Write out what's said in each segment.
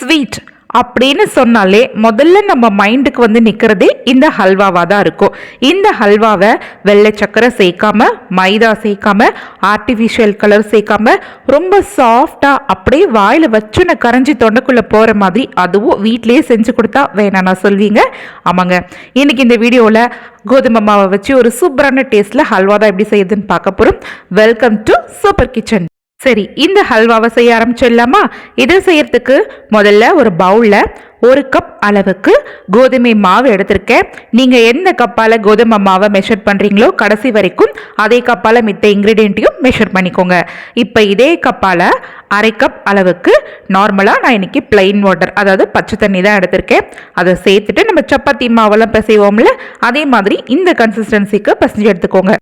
Sweet அப்படின்னு சொன்னாலே முதல்ல நம்ம மைண்டுக்கு வந்து நிற்கிறதே இந்த ஹல்வாவாக தான் இருக்கும். இந்த ஹல்வாவை வெள்ளை சக்கரை சேர்க்காம மைதா சேர்க்காம ஆர்டிஃபிஷியல் கலர் சேர்க்காம ரொம்ப சாஃப்டாக அப்படியே வாயில் வச்சுன கரைஞ்சி தொண்டைக்குள்ளே போகிற மாதிரி அதுவும் வீட்லேயே செஞ்சு கொடுத்தா வேணாம் சொல்வீங்க. ஆமாங்க. இன்றைக்கி இந்த வீடியோவில் கோதுமை மாவை வச்சு ஒரு சூப்பரான டேஸ்ட்டில் ஹல்வா தான் எப்படி செய்யுதுன்னு பார்க்க போகிறோம் வெல்கம் டு சூப்பர் கிச்சன் சரி இந்த ஹல்வாவை செய்ய ஆரம்பிச்சிடலாமா? இதை செய்யறதுக்கு முதல்ல ஒரு பவுலில் ஒரு கப் அளவுக்கு கோதுமை மாவு எடுத்திருக்கேன். நீங்கள் எந்த கப்பால் கோதுமை மாவை மெஷர் பண்ணுறீங்களோ கடைசி வரைக்கும் அதே கப்பால் மித்த இன்க்ரீடியண்ட்டையும் மெஷர் பண்ணிக்கோங்க. இப்போ இதே கப்பால் அரை கப் அளவுக்கு நார்மலாக நான் இன்றைக்கி பிளெயின் வாட்டர் அதாவது பச்சை தண்ணி தான் எடுத்திருக்கேன். அதை சேர்த்துட்டு நம்ம சப்பாத்தி மாவெல்லாம் பிசைவோம்ல அதே மாதிரி இந்த கன்சிஸ்டன்சிக்கு பசஞ்சு எடுத்துக்கோங்க.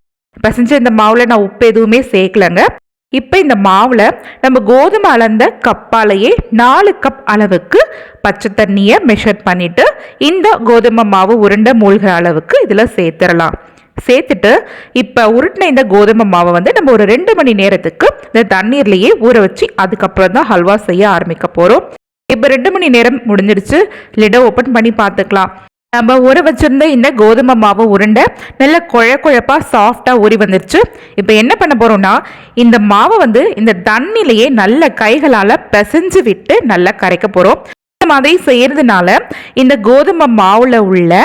பசஞ்சு இந்த மாவில் நான் உப்பு எதுவுமே சேர்க்கலங்க. இப்போ இந்த மாவில் நம்ம கோதுமை அளந்த கப்பாலேயே நாலு கப் அளவுக்கு பச்சை தண்ணியை மெஷர் பண்ணிவிட்டு இந்த கோதுமை மாவு உருண்டை மூழ்கிற அளவுக்கு இதில் சேர்த்துடலாம். சேர்த்துட்டு இப்போ உருட்டின இந்த கோதுமை மாவை வந்து நம்ம ஒரு ரெண்டு மணி நேரத்துக்கு இந்த தண்ணீர்லேயே ஊற வச்சு அதுக்கப்புறம் தான் ஹல்வா செய்ய ஆரம்பிக்க போகிறோம் இப்போ ரெண்டு மணி நேரம் முடிஞ்சிடுச்சு. லிடை ஓப்பன் பண்ணி பார்த்துக்கலாம். நம்ம ஊற வச்சுருந்த இந்த கோதுமை மாவு உருண்டை நல்ல குழ குழப்பாக சாஃப்டாக ஊறி வந்துருச்சு. இப்போ என்ன பண்ண போகிறோம்னா இந்த மாவை வந்து இந்த தண்ணிலேயே நல்ல கைகளால் பிசைஞ்சு விட்டு நல்லா கரைக்க போகிறோம் இந்த மாதிரி செய்கிறதுனால இந்த கோதுமை மாவில் உள்ள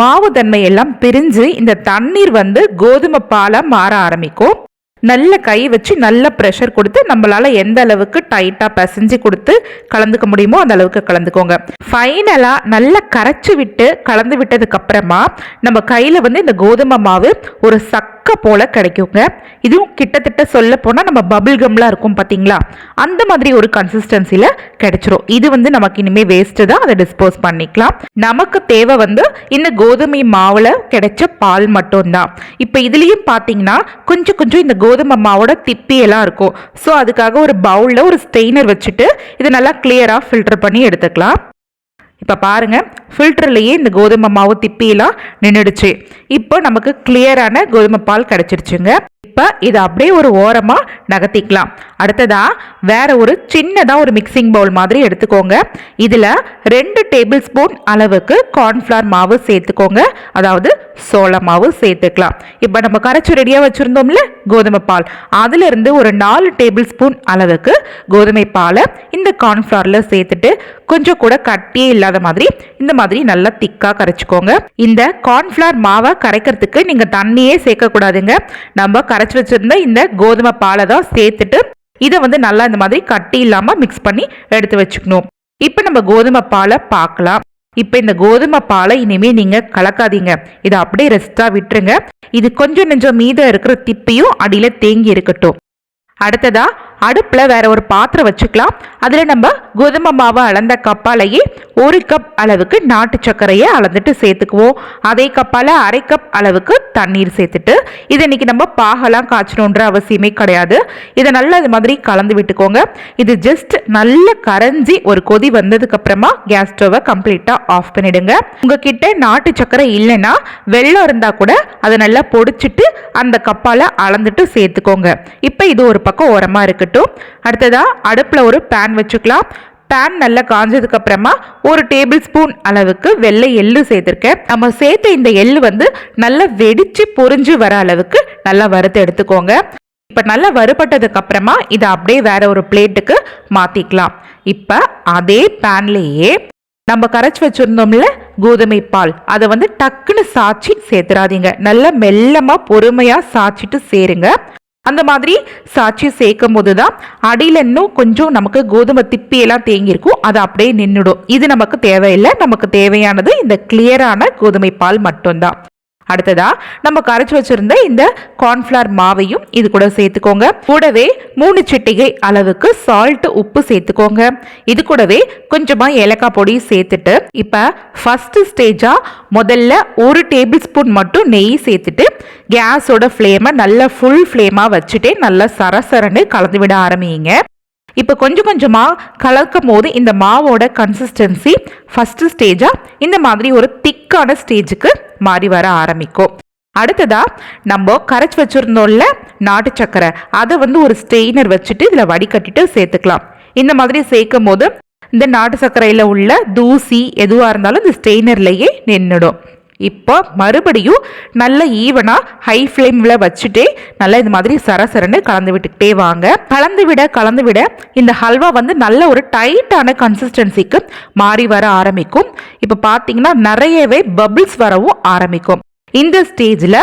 மாவு தன்மை எல்லாம் பிரிஞ்சு இந்த தண்ணீர் வந்து கோதுமை பாலாக மாற ஆரம்பிக்கும். நல்ல கை வச்சு நல்ல ப்ரெஷர் கொடுத்து நம்மளால் எந்த அளவுக்கு டைட்டாக பசைஞ்சு கொடுத்து கலந்துக்க முடியுமோ அந்த அளவுக்கு கலந்துக்கோங்க. ஃபைனலாக நல்லா கரைச்சி விட்டு கலந்து விட்டதுக்கப்புறமா நம்ம கையில் வந்து இந்த கோதுமை மாவு ஒரு சக்க போல கிடைக்குங்க. இதுவும் கிட்டத்தட்ட சொல்ல போனால் நம்ம பபிள் கம்லாம் இருக்கும் பார்த்தீங்களா அந்த மாதிரி ஒரு கன்சிஸ்டன்சியில் கிடைச்சிரும். இது வந்து நமக்கு இனிமேல் வேஸ்ட்டு தான். அதை டிஸ்போஸ் பண்ணிக்கலாம். நமக்கு தேவை வந்து இந்த கோதுமை மாவில் கிடைச்ச பால் மட்டும்தான். இப்போ இதுலேயும் பார்த்தீங்கன்னா கொஞ்சம் கொஞ்சம் இந்த கோதுமை மாவோட திப்பியெல்லாம் இருக்கும். ஸோ அதுக்காக ஒரு பவுலில் ஒரு ஸ்டெய்னர் வச்சுட்டு இதை நல்லா கிளியராக ஃபில்டர் பண்ணி எடுத்துக்கலாம். இப்போ பாருங்கள் ஃபில்டர்லேயே இந்த கோதுமை மாவு திப்பியெல்லாம் நின்றுடுச்சு இப்போ நமக்கு கிளியரான கோதுமை பால் கிடச்சிருச்சுங்க. இப்போ இதை அப்படியே ஒரு ஓரமாக நகர்த்திக்கலாம். அடுத்ததாக வேற ஒரு சின்னதாக ஒரு மிக்சிங் பவுல் மாதிரி எடுத்துக்கோங்க. இதில் ரெண்டு டேபிள் ஸ்பூன் அளவுக்கு கார்ன்ஃப்ளவர் மாவு சேர்த்துக்கோங்க. அதாவது சோள மாவு சேர்த்துக்கலாம். இப்போ நம்ம கரைச்சி ரெடியாக வச்சுருந்தோம்ல கோதுமை பால். அதிலிருந்து ஒரு நாலு டேபிள் ஸ்பூன் அளவுக்கு கோதுமை பாலை இந்த கார்ன்ஃப்ளவரில் சேர்த்துட்டு கொஞ்சம் கூட கட்டியே இல்லாத மாதிரி இந்த மாதிரி நல்லா திக்காக கரைச்சிக்கோங்க. இந்த கார்ன்ஃப்ளவர் மாவை கரைக்கிறதுக்கு நீங்கள் தண்ணியே சேர்க்கக்கூடாதுங்க. நம்ம கரைச்சி வச்சுருந்த இந்த கோதுமை பாலை தான் சேர்த்துட்டு இதை வந்து நல்லா இந்த மாதிரி கட்டி இல்லாமல் மிக்ஸ் பண்ணி எடுத்து வச்சுக்கணும். இப்போ நம்ம கோதுமை பாலை பார்க்கலாம். இப்போ இந்த கோதுமை பாலை இனிமேல் நீங்கள் கலக்காதீங்க. இதை அப்படியே ரெஸ்ட்டாக விட்டுருங்க. இது கொஞ்சம் நெஞ்சம் மீதம் இருக்கிற திப்பியும் அடியில் தேங்கி இருக்கட்டும். அடுத்ததாக அடுப்பில் வேற ஒரு பாத்திரம் வச்சுக்கலாம். அதில் நம்ம கோதுமை மாவை அளந்த கப்பாலேயே ஒரு கப் அளவுக்கு நாட்டு சர்க்கரையை அளந்துட்டு சேர்த்துக்குவோம். அதே கப்பால் அரை கப் அளவுக்கு தண்ணீர் சேர்த்துட்டு இதை இன்னைக்கு நம்ம பாகலாம் காய்ச்சணுன்ற அவசியமே கிடையாது. இதை நல்லா இது மாதிரி கலந்து விட்டுக்கோங்க. இது ஜஸ்ட் நல்ல கரைஞ்சி ஒரு கொதி வந்ததுக்கப்புறமா கேஸ் ஸ்டவ்வை கம்ப்ளீட்டாக ஆஃப் பண்ணிவிடுங்க உங்ககிட்ட நாட்டு சர்க்கரை இல்லைன்னா வெள்ளம் இருந்தால் கூட அதை நல்லா பொடிச்சிட்டு அந்த கப்பால் அளந்துட்டு சேர்த்துக்கோங்க. இப்போ இது ஒரு பக்கம் ஓரமாக இருக்கட்டும். அடுத்ததாக அடுப்பில் ஒரு பேன் வச்சுக்கலாம். பேன் நல்லா காஞ்சதுக்கு அப்புறமா ஒரு டேபிள் ஸ்பூன் அளவுக்கு வெள்ளை எள்ளு சேர்த்துருக்கேன். நம்ம சேர்த்த இந்த எள்ளு வந்து நல்லா வெடிச்சு பொரிஞ்சு வர அளவுக்கு நல்லா வறுத்து எடுத்துக்கோங்க. இப்போ நல்லா வறுபட்டதுக்கு அப்புறமா இதை அப்படியே வேற ஒரு பிளேட்டுக்கு மாற்றிக்கலாம் இப்போ அதே பேன்லேயே நம்ம கரைச்சி வச்சுருந்தோம்ல கோதுமை பால். அதை வந்து டக்குன்னு சாய்ச்சி சேர்த்துறாதீங்க நல்லா மெல்லமாக பொறுமையாக சாய்ச்சிட்டு சேருங்க. அந்த மாதிரி சாட்சி சேர்க்கும் போது தான் அடியில் இன்னும் கொஞ்சம் நமக்கு கோதுமை திப்பியெல்லாம் தேங்கியிருக்கும். அது அப்படியே நின்றுடும் இது நமக்கு தேவையில்லை. நமக்கு தேவையானது இந்த கிளியரான கோதுமை பால் மட்டும்தான். அடுத்ததா நம்ம கரைச்சி வச்சிருந்த இந்த கார்ன்ஃபிளவர் மாவையும் இது கூட சேர்த்துக்கோங்க. கூடவே மூணு சிட்டிகை அளவுக்கு சால்ட் உப்பு சேர்த்துக்கோங்க. இது கூடவே கொஞ்சமா ஏலக்காய் பொடி சேர்த்துட்டு இப்ப ஃபர்ஸ்ட் ஸ்டேஜா முதல்ல ஒரு டேபிள் ஸ்பூன் மட்டும் நெய் சேர்த்துட்டு கேஸோட ஃப்ளேமை நல்லா ஃபுல் ஃப்ளேமாக வச்சுட்டே நல்லா சரசரன்னு கலந்து விட ஆரம்பிங்க. இப்போ கொஞ்சம் கொஞ்சமாக கலக்கும் போது இந்த மாவோட கன்சிஸ்டன்சி ஃபஸ்ட்டு ஸ்டேஜாக இந்த மாதிரி ஒரு திக்கான ஸ்டேஜுக்கு மாறி வர ஆரம்பிக்கும். அடுத்ததா நம்ம கரைச்சி வச்சுருந்தோம்ல நாட்டு சக்கரை. அதை வந்து ஒரு ஸ்டெயினர் வச்சுட்டு இதில் வடிகட்டிட்டு சேர்த்துக்கலாம். இந்த மாதிரி சேர்க்கும் போது இந்த நாட்டு சர்க்கரையில் உள்ள தூசி எதுவாக இருந்தாலும் இந்த ஸ்டெய்னர்லேயே நின்றுடும் இப்போ மறுபடியும் நல்ல ஈவனாக ஹை ஃப்ளேமில் வச்சுட்டே நல்லா இது மாதிரி சரசரன்னு கலந்து விட்டுக்கிட்டே வாங்க. கலந்து விட கலந்து விட இந்த ஹல்வா வந்து நல்ல ஒரு டைட்டான கன்சிஸ்டன்சிக்கு மாறி வர ஆரம்பிக்கும். இப்போ பார்த்தீங்கன்னா நிறையவே பபிள்ஸ் வரவும் ஆரம்பிக்கும். இந்த ஸ்டேஜில்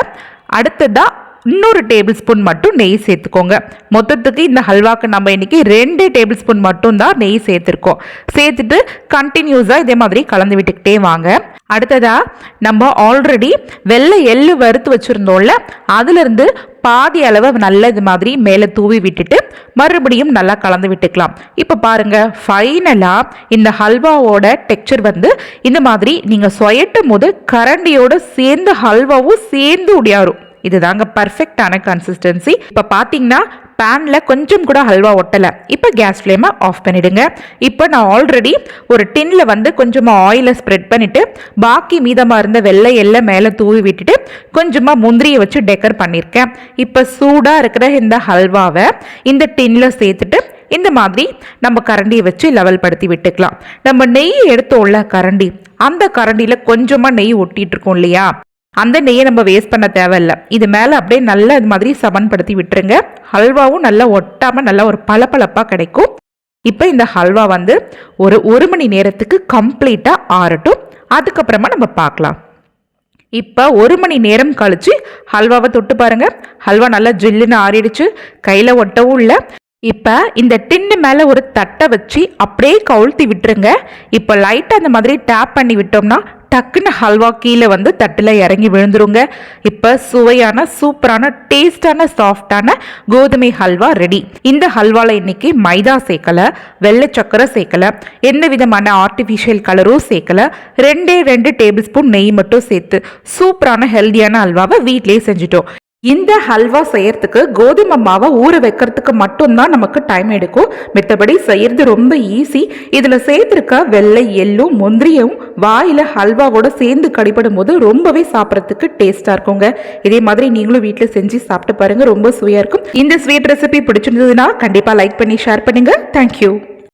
அடுத்ததாக இன்னொரு டேபிள் ஸ்பூன் மட்டும் நெய் சேர்த்துக்கோங்க. மொத்தத்துக்கு இந்த ஹல்வாக்கு நம்ம இன்றைக்கி ரெண்டு டேபிள் ஸ்பூன் மட்டும் தான் நெய் சேர்த்துருக்கோம். சேர்த்துட்டு கண்டினியூஸாக இதே மாதிரி கலந்து விட்டுக்கிட்டே வாங்க. அடுத்ததாக நம்ம ஆல்ரெடி வெள்ளை எள்ளு வறுத்து வச்சுருந்தோம்ல அதுலேருந்து பாதி அளவை நல்ல இது மாதிரி மேலே தூவி விட்டுட்டு மறுபடியும் நல்லா கலந்து விட்டுக்கலாம். இப்போ பாருங்கள் ஃபைனலாக இந்த ஹல்வாவோட டெக்ஸ்சர் வந்து இந்த மாதிரி நீங்கள் சொயட்டும் போது கரண்டியோடு சேர்ந்து ஹல்வாவும் சேர்ந்து உடையாரும் இதுதாங்க பர்ஃபெக்டான கன்சிஸ்டன்சி இப்போ பார்த்தீங்கன்னா பேனில் கொஞ்சம் கூட ஹல்வா ஒட்டலை. இப்போ கேஸ் ஃப்ளேமை ஆஃப் பண்ணிவிடுங்க இப்போ நான் ஆல்ரெடி ஒரு டின்னில் வந்து கொஞ்சமாக ஆயிலை ஸ்ப்ரெட் பண்ணிவிட்டு பாக்கி மீதமாக இருந்த வெள்ளை எல்லாம் மேலே தூவி விட்டுட்டு கொஞ்சமாக முந்திரியை வச்சு டெக்கர் பண்ணியிருக்கேன் இப்போ சூடாக இருக்கிற இந்த ஹல்வாவை இந்த டின்னில் சேர்த்துட்டு இந்த மாதிரி நம்ம கரண்டியை வச்சு லெவல் படுத்தி விட்டுக்கலாம். நம்ம நெய் எடுத்தோம்ல கரண்டி அந்த கரண்டியில் கொஞ்சமாக நெய் ஒட்டிகிட்டு இருக்கோம் இல்லையா? அந்த நெய்யை நம்ம வேஸ்ட் பண்ண தேவையில்ல. இது மேலே அப்படியே நல்லா இது மாதிரி சமன்படுத்தி விட்டுருங்க. ஹல்வாவும் நல்லா ஒட்டாமல் நல்லா ஒரு பளபளப்பாக கிடைக்கும். இப்போ இந்த ஹல்வா வந்து ஒரு ஒரு மணி நேரத்துக்கு கம்ப்ளீட்டாக ஆறட்டும். அதுக்கப்புறமா நம்ம பார்க்கலாம். இப்போ ஒரு மணி நேரம் கழித்து ஹல்வாவை தொட்டு பாருங்கள் ஹல்வா நல்லா ஜில்லுன்னு ஆறிடுச்சு. கையில் ஒட்டவும் இல்லை. இப்போ இந்த டின்னு மேலே ஒரு தட்டை வச்சு அப்படியே கவுழ்த்தி விட்டுருங்க. இப்போ லைட்டாக அந்த மாதிரி டேப் பண்ணி விட்டோம்னா டக்குன்னு ஹல்வா கீழே வந்து தட்டில் இறங்கி விழுந்துருங்க. இப்போ சுவையான சூப்பரான டேஸ்டான சாஃப்டான கோதுமை ஹல்வா ரெடி. இந்த ஹல்வாவில் இன்னைக்கு மைதா சேர்க்கலை வெள்ளை சக்கரை சேர்க்கலை எந்த விதமான ஆர்டிஃபிஷியல் கலரும் சேர்க்கலை ரெண்டே ரெண்டு டேபிள் ஸ்பூன் நெய் மட்டும் சேர்த்து சூப்பரான ஹெல்த்தியான ஹல்வாவை வீட்லேயே செஞ்சுட்டோம். இந்த ஹல்வா செய்யறதுக்கு கோதுமை மாவை ஊற வைக்கிறதுக்கு மட்டும்தான் நமக்கு டைம் எடுக்கும். மித்தபடி செய்யறது ரொம்ப ஈஸி இதில் சேர்த்துருக்க வெள்ளை எள்ளும் முந்திரியும் வாயில் ஹல்வாவோட சேர்ந்து கடிபடும் போது ரொம்பவே சாப்பிட்றதுக்கு டேஸ்ட்டாக இருக்குங்க. இதே மாதிரி நீங்களும் வீட்டில் செஞ்சு சாப்பிட்டு பாருங்கள் ரொம்ப சுவையாக இருக்கும். இந்த ஸ்வீட் ரெசிபி பிடிச்சிருந்ததுன்னா கண்டிப்பாக லைக் பண்ணி ஷேர் பண்ணுங்கள் தேங்க்யூ